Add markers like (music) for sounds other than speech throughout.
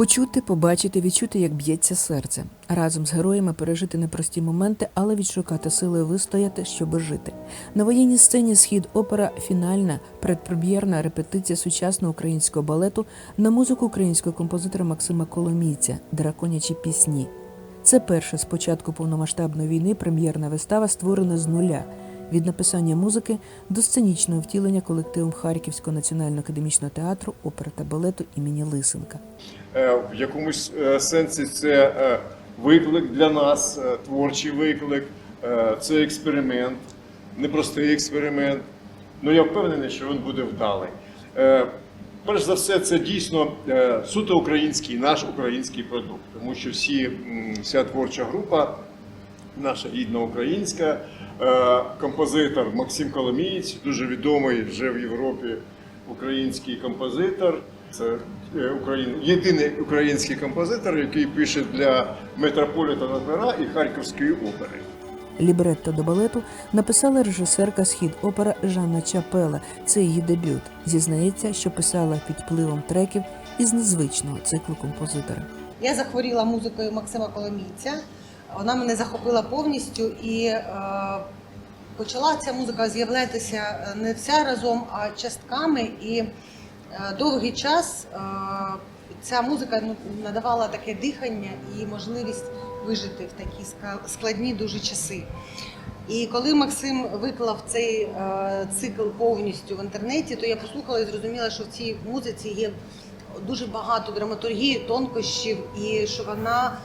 Почути, побачити, відчути, як б'ється серце, разом з героями пережити непрості моменти, але відшукати сили вистояти, щоби жити. На воєнній сцені схід опера фінальна предпрем'єрна репетиція сучасного українського балету на музику українського композитора Максима Коломійця Драконячі пісні. Це перша з початку повномасштабної війни прем'єрна вистава, створена з нуля від написання музики до сценічного втілення колективом Харківського національного академічного театру опери та балету імені Лисенка. Е, В якомусь е, сенсі це е, виклик для нас, творчий виклик, це експеримент, непростий експеримент. Ну я впевнений, що він буде вдалий. Перш за все, це дійсно суто український, наш український продукт, тому що всі, вся творча група, наша рідна українська, е, композитор Максим Коломієць, дуже відомий вже в Європі український композитор. Це е, Україн... єдиний український композитор, який пише для Метрополітен опера і Харківської опери. Лібретто до балету написала режисерка схід опера Жанна Чапела. Це її дебют. Зізнається, що писала під впливом треків із незвичного циклу композитора. Я захворіла музикою Максима Коломійця. Вона мене захопила повністю і е, почала ця музика з'являтися е, не вся разом, а частками. І е, довгий час е, ця музика ну, надавала таке дихання і можливість вижити в такі складні дуже часи. І коли Максим виклав цей е, цикл повністю в інтернеті, то я послухала і зрозуміла, що в цій музиці є дуже багато драматургії, тонкощів, і що вона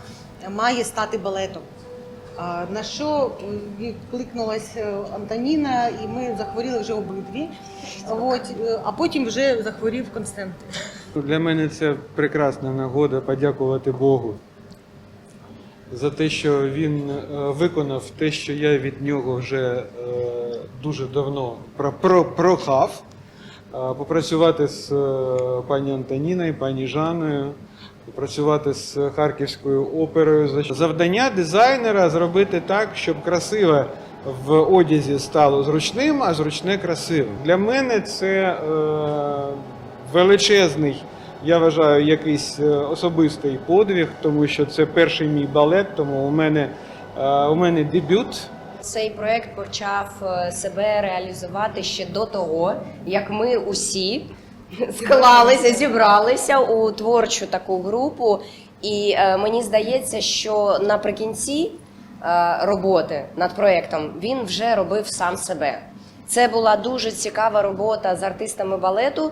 має стати балетом. На що відкликнулась е, Антоніна, і ми захворіли вже обидві. От, е, а потім вже захворів Константин. Для мене це прекрасна нагода подякувати Богу за те, що він е, виконав те, що я від нього вже дуже давно про- про- прохав. Попрацювати з е, пані Антоніною, пані Жанною, попрацювати з Харківською оперою. Завдання дизайнера зробити так, щоб красиве в одязі стало зручним, а зручне красивим. Для мене це е, величезний, я вважаю, якийсь е, особистий подвиг, тому що це перший мій балет, тому у мене, е, у мене дебют. Цей проект почав е, себе реалізувати ще до того, як ми усі (laughs) склалися, зібралися у творчу таку групу. І е, мені здається, що наприкінці е, роботи над проектом він вже робив сам себе. Це була дуже цікава робота з артистами балету.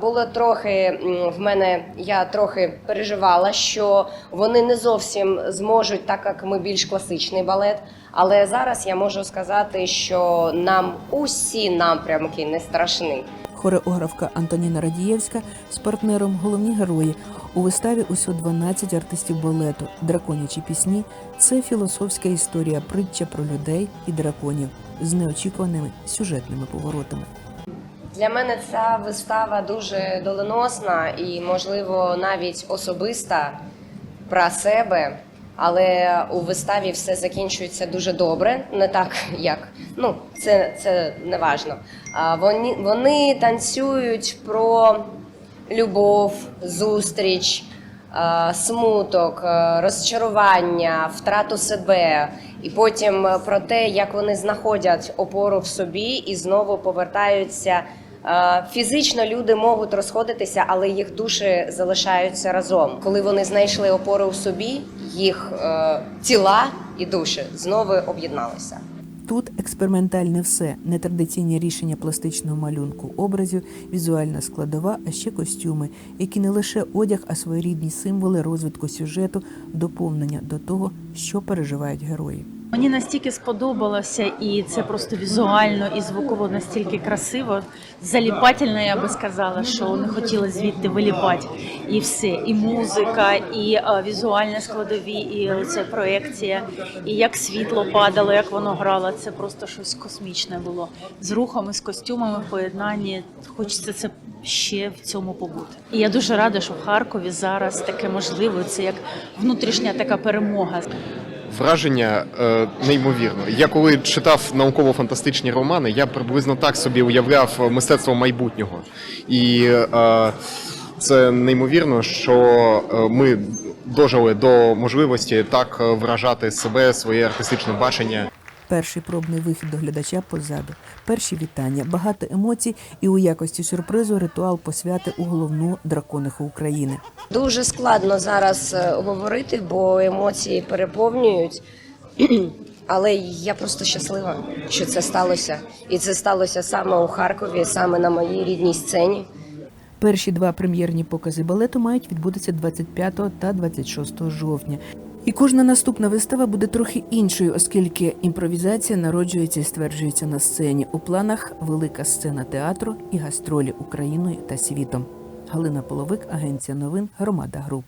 Було трохи в мене, я трохи переживала, що вони не зовсім зможуть, так як ми більш класичний балет. Але зараз я можу сказати, що нам усі напрямки не страшні. Хореографка Антоніна Радієвська з партнером головні герої. У виставі усього 12 артистів балету. Драконячі пісні це філософська історія, притча про людей і драконів з неочікуваними сюжетними поворотами. Для мене ця вистава дуже доленосна і, можливо, навіть особиста про себе. Але у виставі все закінчується дуже добре, не так як ну це, це не важно. Вони, вони танцюють про любов, зустріч, е, смуток, е, розчарування, втрату себе, і потім е, про те, як вони знаходять опору в собі і знову повертаються. Е, Фізично люди можуть розходитися, але їх душі залишаються разом. Коли вони знайшли опору в собі, їх е, тіла і душі знову об'єдналися. Тут експериментальне все, нетрадиційні рішення пластичного малюнку образів, візуальна складова, а ще костюми, які не лише одяг, а своєрідні символи розвитку сюжету, доповнення до того, що переживають герої. Мені настільки сподобалося, і це просто візуально і звуково настільки красиво, заліпательно, я би сказала, що не хотіла звідти виліпати. І все, і музика, і е, візуальні складові, і це проекція, і як світло падало, як воно грало. Це просто щось космічне було з рухами, з костюмами в поєднанні. Хочеться це ще в цьому побути. І я дуже рада, що в Харкові зараз таке можливо. Це як внутрішня така перемога. Враження е, неймовірно. Я коли читав науково-фантастичні романи, я приблизно так собі уявляв мистецтво майбутнього. І е, Це неймовірно, що е, ми дожили до можливості так е, вражати себе, своє артистичне бачення. Перший пробний вихід до глядача позаду. Перші вітання, багато емоцій і у якості сюрпризу ритуал посвяти у головну дракониху України. Дуже складно зараз е, говорити, бо емоції переповнюють. (clears throat) Але я просто щаслива, що це сталося. І це сталося саме у Харкові, саме на моїй рідній сцені. Перші два прем'єрні покази балету мають відбутися 25 та 26 жовтня. І кожна наступна вистава буде трохи іншою, оскільки імпровізація народжується і стверджується на сцені. У планах велика сцена театру і гастролі Україною та світом. Галина Половик, агенція новин, громада груп.